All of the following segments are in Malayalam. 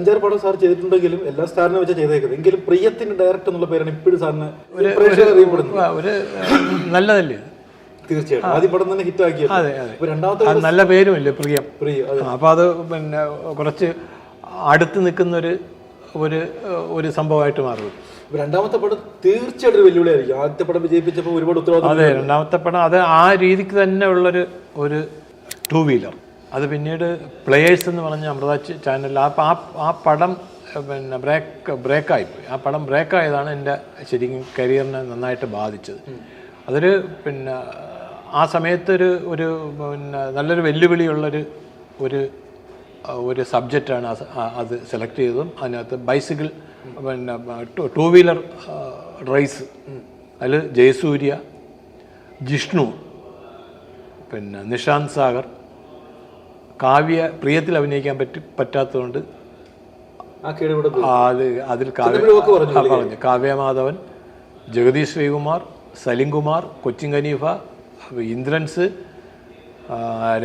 അഞ്ചാറ് പടം സാർ ചെയ്തിട്ടുണ്ടെങ്കിലും എല്ലാ സ്റ്റാറിനെ വെച്ചാൽ ചെയ്തേക്കുന്നത്. എങ്കിലും പ്രിയത്തിന്റെ ഡയറക്ടർ എന്നുള്ള പേരാണ് ഇപ്പോഴും സാറിന് ഒരു നല്ലതല്ലേ? തീർച്ചയായിട്ടും. ആദ്യ പടം തന്നെ ഹിറ്റ് ആക്കിയത് രണ്ടാമത്തെ നല്ല പേരുമല്ലേ പ്രിയം? പ്രിയ അപ്പോൾ അത് പിന്നെ കുറച്ച് അടുത്ത് നിൽക്കുന്ന ഒരു ഒരു ഒരു സംഭവമായിട്ട് മാറും. രണ്ടാമത്തെ പടം തീർച്ചയായിട്ടും ഒരു വെല്ലുവിളിയായിരിക്കും. ആദ്യത്തെ പടം വിജയിപ്പിച്ചപ്പോൾ ഒരുപാട് ഉത്തരവാദിത്വം അതെ രണ്ടാമത്തെ പടം അത് ആ രീതിക്ക് തന്നെ ഉള്ളൊരു ഒരു ടൂ വീലർ അത് പിന്നീട് പ്ലേയേഴ്സ് എന്ന് പറഞ്ഞ അമൃത ചാനൽ ആ ആ ആ പടം പിന്നെ ബ്രേക്ക് ബ്രേക്കായിപ്പോയി ആ പടം ബ്രേക്കായതാണ് എന്റെ ശരിക്കും കരിയറിനെ നന്നായിട്ട് ബാധിച്ചത്. അതൊരു പിന്നെ ആ സമയത്തൊരു ഒരു പിന്നെ നല്ലൊരു വെല്ലുവിളിയുള്ളൊരു ഒരു ഒരു സബ്ജക്റ്റാണ് അത് സെലക്ട് ചെയ്തതും. അതിനകത്ത് ബൈസിക്കിൾ പിന്നെ ടൂ വീലർ റേസ് അതിൽ ജയസൂര്യ ജിഷ്ണു പിന്നെ നിഷാന്ത് സാഗർ കാവ്യ പ്രിയത്തിൽ അഭിനയിക്കാൻ പറ്റി പറ്റാത്തതുകൊണ്ട് അത് അതിൽ കാവ്യ പറഞ്ഞു ആ, കാവ്യ മാധവൻ ജഗദീഷ് ശ്രീകുമാർ സലിം കുമാർ കൊച്ചിൻ ഖനീഫ ഇന്ദ്രൻസ്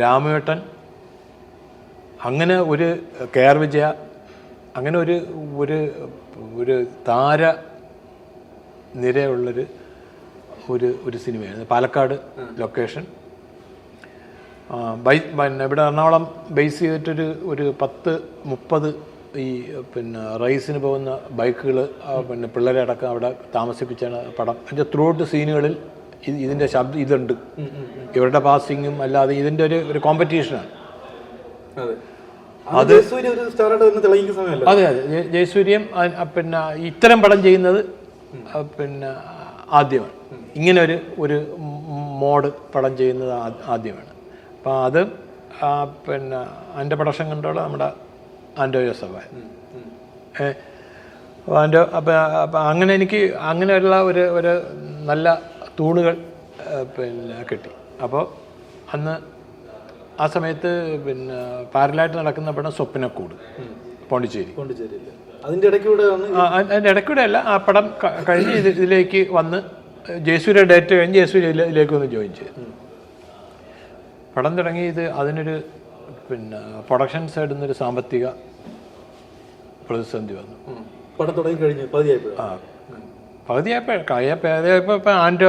രാമവേട്ടൻ രാമേട്ടൻ അങ്ങനെ ഒരു കെ ആർ വിജയ അങ്ങനെ ഒരു ഒരു ഒരു താര നിരയുള്ളൊരു ഒരു ഒരു സിനിമയായിരുന്നു. പാലക്കാട് ലൊക്കേഷൻ ബൈ പിന്നെ ഇവിടെ എറണാകുളം ബേസ് ചെയ്തിട്ടൊരു ഒരു പത്ത് മുപ്പത് ഈ പിന്നെ റൈസിന് പോകുന്ന ബൈക്കുകൾ പിന്നെ പിള്ളേരെ അടക്കം അവിടെ താമസിപ്പിച്ചാണ് പടം. അതിന്റെ ത്രൂ ഔട്ട് സീനുകളിൽ ഇത് ഇതിന്റെ ശബ്ദം ഇതുണ്ട്. ഇവരുടെ പാസിങ്ങും അല്ലാതെ ഇതിന്റെ ഒരു ഒരു കോമ്പറ്റീഷനാണ് അതെ. അത് അതെ അതെ ജയ- ജയസൂര്യം പിന്നെ ഇത്തരം പടം ചെയ്യുന്നത് പിന്നെ ആദ്യമാണ്. ഇങ്ങനെ ഒരു ഒരു മോഡ് പടം ചെയ്യുന്നത് ആദ്യമാണ്. അപ്പോൾ അത് പിന്നെ അതിന്റെ പ്രൊഡക്ഷൻ കൺട്രോൾ നമ്മുടെ ആൻഡോ ജോസഫ്. അതിന്റെ അപ്പം അപ്പം അങ്ങനെ എനിക്ക് അങ്ങനെയുള്ള ഒരു ഒരു നല്ല തൂണുകൾ പിന്നെ കിട്ടി. അപ്പോൾ അന്ന് ആ സമയത്ത് പിന്നെ പാരലായിട്ട് നടക്കുന്ന പടം സ്വപ്നക്കൂട് പോണ്ടിച്ചേരി. അതിന്റെ ഇടയ്ക്കൂടെ വന്ന് അതിന്റെ ഇടയ്ക്കൂടെ അല്ല ആ പടം കഴിഞ്ഞ് ഇതിലേക്ക് വന്ന് ജയസൂര്യ ഡേറ്റ് കഴിഞ്ഞ് ജയസൂര്യ ഇതിലേക്ക് വന്ന് ജോയിൻ ചെയ്തു. പടം തുടങ്ങി ഇത് അതിനൊരു പിന്നെ പ്രൊഡക്ഷൻ സൈഡിൽ നിന്നൊരു സാമ്പത്തിക പ്രതിസന്ധി വന്നു. പടം തുടങ്ങി കഴിഞ്ഞു പതിയായപ്പോഴും ആ. പകുതിയായപ്പോൾ കഴിയപ്പോൾ പകുതിയായപ്പോൾ ഇപ്പം ആൻഡ്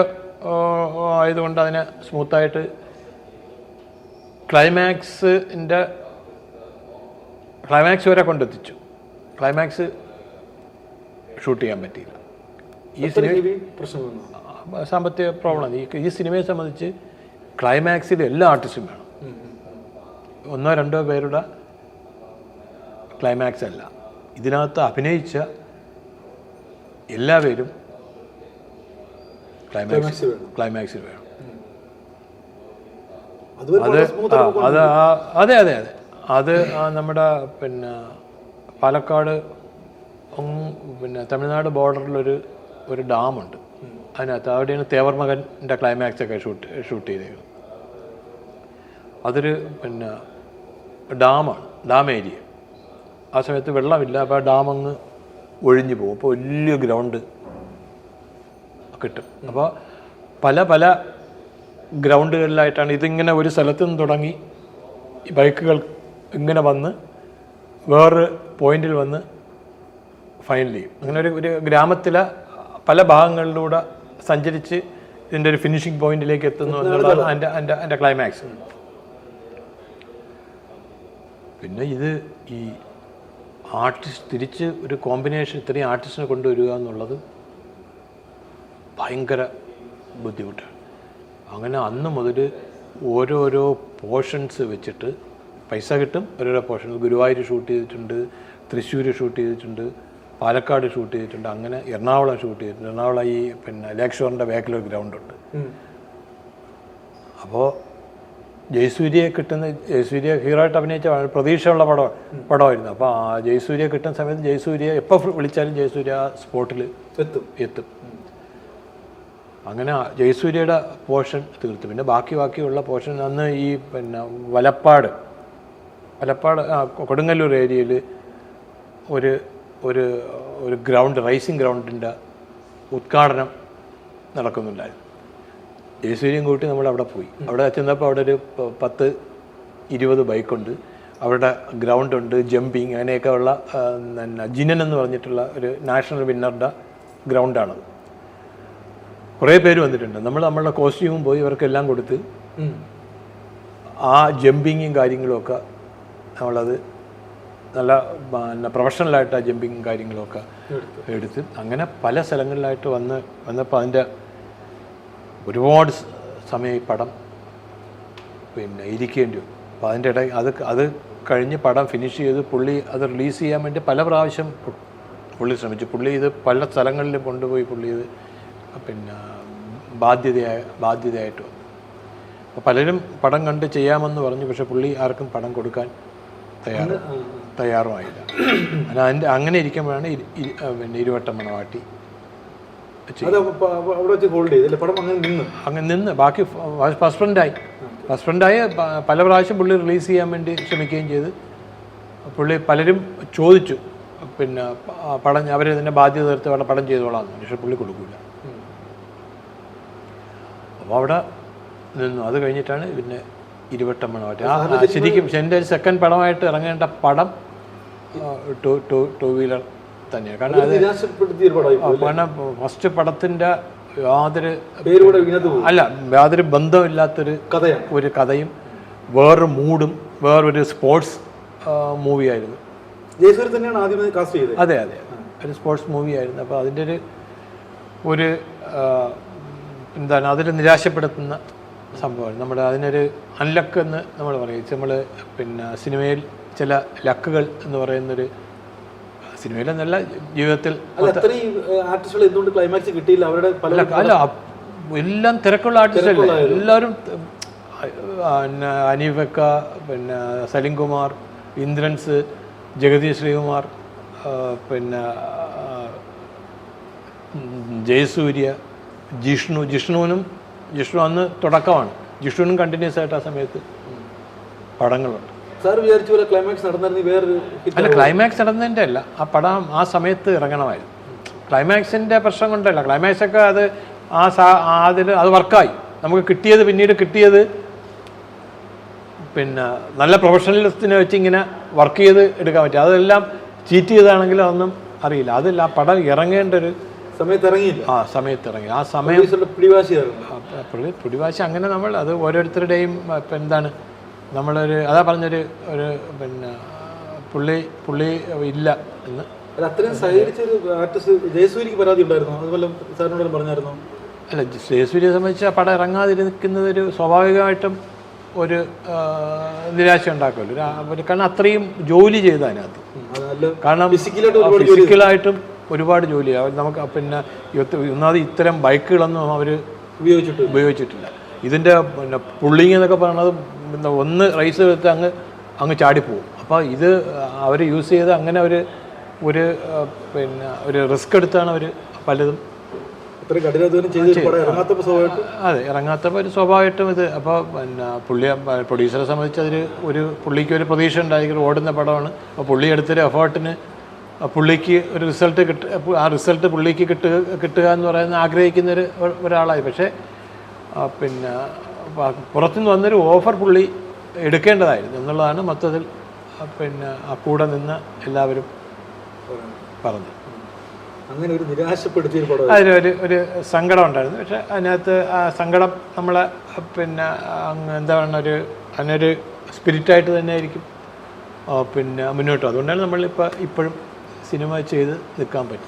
ആയതുകൊണ്ട് അതിനെ സ്മൂത്തായിട്ട് ക്ലൈമാക്സിന്റെ ക്ലൈമാക്സ് വരെ കൊണ്ടെത്തിച്ചു. ക്ലൈമാക്സ് ഷൂട്ട് ചെയ്യാൻ പറ്റിയില്ല. ഈ സിനിമ സാമ്പത്തിക പ്രോബ്ലം ഈ സിനിമയെ സംബന്ധിച്ച് ക്ലൈമാക്സിൽ എല്ലാ ആർട്ടിസ്റ്റും വേണം. ഒന്നോ രണ്ടോ പേരുടെ ക്ലൈമാക്സ് അല്ല. ഇതിനകത്ത് അഭിനയിച്ച എല്ലാവരും ക്ലൈമാക്സ് ക്ലൈമാക്സിൽ വേണം. അത് അത് അതെ അതെ അതെ അത്. നമ്മുടെ പിന്നെ പാലക്കാട് പിന്നെ തമിഴ്നാട് ബോർഡറിലൊരു ഒരു ഡാമുണ്ട് അതിനകത്ത് അവിടെയാണ് തേവർമകന്റെ ക്ലൈമാക്സ് ഒക്കെ ഷൂട്ട് ഷൂട്ട് ചെയ്തേക്കുന്നത് അതൊരു പിന്നെ ഡാമാണ് ഡാം ഏരിയ ആ സമയത്ത് വെള്ളമില്ല അപ്പോൾ ആ ഡാം അങ്ങ് ഒഴിഞ്ഞു പോകും. അപ്പോൾ വലിയ ഗ്രൗണ്ട് കിട്ടും. അപ്പോൾ പല പല ഗ്രൗണ്ടുകളിലായിട്ടാണ് ഇതിങ്ങനെ ഒരു സ്ഥലത്ത് നിന്ന് തുടങ്ങി ബൈക്കുകൾ ഇങ്ങനെ വന്ന് വേറൊരു പോയിന്റിൽ വന്ന് ഫൈനലി അങ്ങനെ ഒരു ഒരു ഗ്രാമത്തിലെ പല ഭാഗങ്ങളിലൂടെ സഞ്ചരിച്ച് ഇതിന്റെ ഒരു ഫിനിഷിംഗ് പോയിന്റിലേക്ക് എത്തുന്നു എന്നുള്ളതാണ് എന്റെ എന്റെ എന്റെ ക്ലൈമാക്സ് പിന്നെ ഇത് ഈ ആർട്ടിസ്റ്റ് തിരിച്ച് ഒരു കോമ്പിനേഷൻ ഇത്രയും ആർട്ടിസ്റ്റിനെ കൊണ്ടുവരിക എന്നുള്ളത് ഭയങ്കര ബുദ്ധിമുട്ടാണ്. അങ്ങനെ അന്ന് മുതൽ ഓരോരോ പോർഷൻസ് വെച്ചിട്ട് പൈസ കിട്ടും ഓരോരോ പോർഷൻസ് ഗുരുവായൂർ ഷൂട്ട് ചെയ്തിട്ടുണ്ട് തൃശ്ശൂർ ഷൂട്ട് ചെയ്തിട്ടുണ്ട്. പാലക്കാട് ഷൂട്ട് ചെയ്തിട്ടുണ്ട്. അങ്ങനെ എറണാകുളം ഷൂട്ട് ചെയ്തിട്ടുണ്ട്. എറണാകുളം ഈ പിന്നെ ലേക്ഷോറിന്റെ ബാക്കിലൊരു ഗ്രൗണ്ടുണ്ട്. അപ്പോൾ ജയസൂര്യയെ കിട്ടുന്ന ജയസൂര്യ ഹീറോ ആയിട്ട് അഭിനയിച്ച പ്രതീക്ഷയുള്ള പടം പടമായിരുന്നു. അപ്പോൾ ആ ജയസൂര്യ കിട്ടുന്ന സമയത്ത് ജയസൂര്യ എപ്പോൾ വിളിച്ചാലും ജയസൂര്യ ആ സ്പോട്ടിൽ എത്തും. എത്തും. അങ്ങനെ ജയസൂര്യയുടെ പോർഷൻ തീർത്തു. പിന്നെ ബാക്കി ബാക്കിയുള്ള പോർഷൻ അന്ന് ഈ പിന്നെ വലപ്പാട് വലപ്പാട് കൊടുങ്ങല്ലൂർ ഏരിയയിൽ ഒരു ഒരു ഒരു ഗ്രൗണ്ട് റൈസിങ് ഗ്രൗണ്ടിന്റെ ഉദ്ഘാടനം നടക്കുന്നുണ്ടായിരുന്നു. ജയസൂര്യൻ കൂട്ടി നമ്മൾ അവിടെ പോയി. അവിടെ ചെന്നപ്പോൾ അവിടെ ഒരു പത്ത് ഇരുപത് ബൈക്കുണ്ട്. അവരുടെ ഗ്രൗണ്ടുണ്ട് ജമ്പിങ് അങ്ങനെയൊക്കെ ഉള്ള ജിനൻ എന്ന് പറഞ്ഞിട്ടുള്ള ഒരു നാഷണൽ വിന്നറുടെ ഗ്രൗണ്ടാണത്. കുറേ പേര് വന്നിട്ടുണ്ട്. നമ്മൾ നമ്മളുടെ കോസ്റ്റ്യൂമും പോയി ഇവർക്കെല്ലാം കൊടുത്ത് ആ ജമ്പിങ്ങും കാര്യങ്ങളുമൊക്കെ നമ്മളത് നല്ല പിന്നെ പ്രൊഫഷണലായിട്ട് ആ ജമ്പിങ്ങും കാര്യങ്ങളൊക്കെ എടുത്തു. അങ്ങനെ പല സ്ഥലങ്ങളിലായിട്ട് വന്ന് വന്നപ്പോൾ അതിന്റെ ഒരുപാട് സമയം ഈ പടം പിന്നെ ഇരിക്കേണ്ടി വരും അപ്പോൾ അതിന്റെ ഇടയിൽ അത് അത് കഴിഞ്ഞ് പടം ഫിനിഷ് ചെയ്ത് പുള്ളി അത് റിലീസ് ചെയ്യാൻ വേണ്ടി പല പ്രാവശ്യം പുള്ളി ശ്രമിച്ചു പുള്ളി ഇത് പല സ്ഥലങ്ങളിലും കൊണ്ടുപോയി പുള്ളി ഇത് പിന്നെ ബാധ്യതയായ ബാധ്യതയായിട്ട് വന്നു അപ്പോൾ പലരും പടം കണ്ട് ചെയ്യാമെന്ന് പറഞ്ഞു പക്ഷേ പുള്ളി ആർക്കും പടം കൊടുക്കാൻ തയ്യാറ്. തയ്യാറുമായില്ല. അതിന്റെ അങ്ങനെ ഇരിക്കുമ്പോഴാണ് ഇരു- ഇരു- പിന്നെ ഇരുവട്ടം മണവാട്ടി അങ്ങനെ നിന്ന്. ബാക്കി ഹസ്ബൻഡായി ഹസ്ബൻഡായി പല പ്രാവശ്യം പുള്ളി റിലീസ് ചെയ്യാൻ വേണ്ടി ശ്രമിക്കുകയും ചെയ്ത്. പുള്ളി പലരും ചോദിച്ചു. പിന്നെ പടം അവർ ഇതിന്റെ ബാധ്യത തീർത്ത് അവിടെ പടം ചെയ്തോളാം പക്ഷെ പുള്ളി കൊടുക്കില്ല അപ്പോൾ അവിടെ നിന്നു. അത് കഴിഞ്ഞിട്ടാണ് പിന്നെ ഇരുവട്ടം മണവാട്ടി. ശരിക്കും എന്റെ ഒരു സെക്കൻഡ് പടമായിട്ട് ഇറങ്ങേണ്ട പടം ടു ടു ടു വീലർ തന്നെയാണ് കാരണം അത് കാരണം ഫസ്റ്റ് പടത്തിന്റെ യാതൊരു അല്ല യാതൊരു ബന്ധമില്ലാത്തൊരു കഥയാണ്. ഒരു കഥയും വേറൊരു മൂഡും വേറൊരു സ്പോർട്സ് മൂവിയായിരുന്നു ജയസൂര്യ തന്നെയാണ് ആദ്യം കാസ്റ്റ് ചെയ്തത്. അതെ അതെ. ഒരു സ്പോർട്സ് മൂവിയായിരുന്നു അപ്പോൾ അതിന്റെ ഒരു ഒരു എന്താണ് അതിൽ നിരാശപ്പെടുത്തുന്ന സംഭവമാണ്. നമ്മുടെ അതിനൊരു അൺലക്ക് എന്ന് നമ്മൾ പറയും. നമ്മൾ പിന്നെ സിനിമയിൽ ചില ലക്കുകൾ എന്ന് പറയുന്നൊരു സിനിമയിലെന്നല്ല ജീവിതത്തിൽ ക്ലൈമാക്സ് കിട്ടിയില്ല? അവരുടെ അല്ല എല്ലാം തിരക്കുള്ള ആർട്ടിസ്റ്റ് അല്ലേ? എല്ലാവരും പിന്നെ അനീഫക്ക പിന്നെ സലിംകുമാർ ഇന്ദ്രൻസ് ജഗതി ശ്രീകുമാർ പിന്നെ ജയസൂര്യ ജിഷ്ണു ജിഷ്ണുവിനും ജിഷ്ണു അന്ന് തുടക്കമാണ്. ജിഷ്ണുവിനും കണ്ടിന്യൂസ് ആയിട്ട് ആ സമയത്ത് പടങ്ങളുണ്ട്. സാർ വിചാരിച്ച പോലെ ക്ലൈമാക്സ് വേറൊരു അല്ല ക്ലൈമാക്സ് നടന്നതിന്റെ അല്ല. ആ പടം ആ സമയത്ത് ഇറങ്ങണമായിരുന്നു. ക്ലൈമാക്സിന്റെ പ്രശ്നം കൊണ്ടല്ല. ക്ലൈമാക്സ് ഒക്കെ അത് ആ സാ അതിൽ അത് വർക്കായി. നമുക്ക് കിട്ടിയത് പിന്നീട് കിട്ടിയത് പിന്നെ നല്ല പ്രൊഫഷണലിസ്റ്റിനെ വെച്ച് ഇങ്ങനെ വർക്ക് ചെയ്ത് എടുക്കാൻ പറ്റും. അതെല്ലാം ചീറ്റ് ചെയ്താണെങ്കിലും അതൊന്നും അറിയില്ല. അതില്ല ആ പടം ഇറങ്ങേണ്ട ഒരു സമയത്ത് ഇറങ്ങി ആ സമയത്ത് ഇറങ്ങി. ആ സമയം പിടിവാശി പിടിവാശി അങ്ങനെ നമ്മൾ അത് ഓരോരുത്തരുടെയും എന്താണ് നമ്മളൊരു അതാ പറഞ്ഞൊരു ഒരു പിന്നെ പുള്ളി പുള്ളി ഇല്ല എന്ന്. അത്രയും ആർട്ടിസ്റ്റ് ജയസൂര്യക്ക് പരാതി ഉണ്ടായിരുന്നു? അതുപോലെ സാറിനോട് പറഞ്ഞായിരുന്നു? അല്ല ജയസൂര്യയെ സംബന്ധിച്ച് ആ പടം ഇറങ്ങാതിരിക്കുന്നത് ഒരു സ്വാഭാവികമായിട്ടും ഒരു നിരാശ ഉണ്ടാക്കുമല്ലോ. കാരണം അത്രയും ജോലി ചെയ്ത അതിനകത്ത്. അത് കാരണം ഫിസിക്കലായിട്ട് ഒരുപാട് ജോലി നമുക്ക് പിന്നെ ഒന്നാമത് ഇത്തരം ബൈക്കുകളൊന്നും അവർ ഉപയോഗിച്ചിട്ട് ഉപയോഗിച്ചിട്ടില്ല. ഇതിന്റെ പിന്നെ പുള്ളിങ് എന്നൊക്കെ പറയുന്നത് ഒന്ന് റൈസ് എടുത്ത് അങ്ങ് അങ്ങ് ചാടിപ്പോവും. അപ്പോൾ ഇത് അവർ യൂസ് ചെയ്ത് അങ്ങനെ അവർ ഒരു പിന്നെ ഒരു റിസ്ക് എടുത്താണ് അവർ പലതും അതെ ഇറങ്ങാത്തപ്പോൾ ഒരു സ്വാഭാവികമായിട്ടും ഇത്. അപ്പോൾ പിന്നെ പുള്ളി പ്രൊഡ്യൂസറെ സംബന്ധിച്ച് അതിൽ ഒരു പുള്ളിക്ക് ഒരു പ്രതീക്ഷ ഉണ്ടായിരിക്കും ഓടുന്ന പടമാണ്. അപ്പോൾ പുള്ളി എടുത്തൊരു എഫേർട്ടിന് പുള്ളിക്ക് ഒരു റിസൾട്ട് കിട്ട ആ റിസൾട്ട് പുള്ളിക്ക് കിട്ടുക കിട്ടുക എന്ന് പറയുന്ന ആഗ്രഹിക്കുന്ന ഒരു ഒരാളായി. പക്ഷേ പിന്നെ പുറത്തുനിന്ന് വന്നൊരു ഓഫർ പുള്ളി എടുക്കേണ്ടതായിരുന്നു എന്നുള്ളതാണ് മൊത്തത്തിൽ പിന്നെ ആ കൂടെ നിന്ന് എല്ലാവരും പറഞ്ഞു അങ്ങനെ ഒരു നിരാശപ്പെടുത്തിയ ഒരു പടം അതിലൊരു ഒരു സങ്കടം ഉണ്ടായിരുന്നു. പക്ഷെ അതിനകത്ത് ആ സങ്കടം നമ്മളെ പിന്നെ അങ്ങ് എന്താ പറയുക ഒരു അതിനൊരു സ്പിരിറ്റായിട്ട് തന്നെ ആയിരിക്കും പിന്നെ മുന്നോട്ട്. അതുകൊണ്ടാണ് നമ്മളിപ്പോൾ ഇപ്പോഴും സിനിമ ചെയ്ത് നിൽക്കാൻ പറ്റും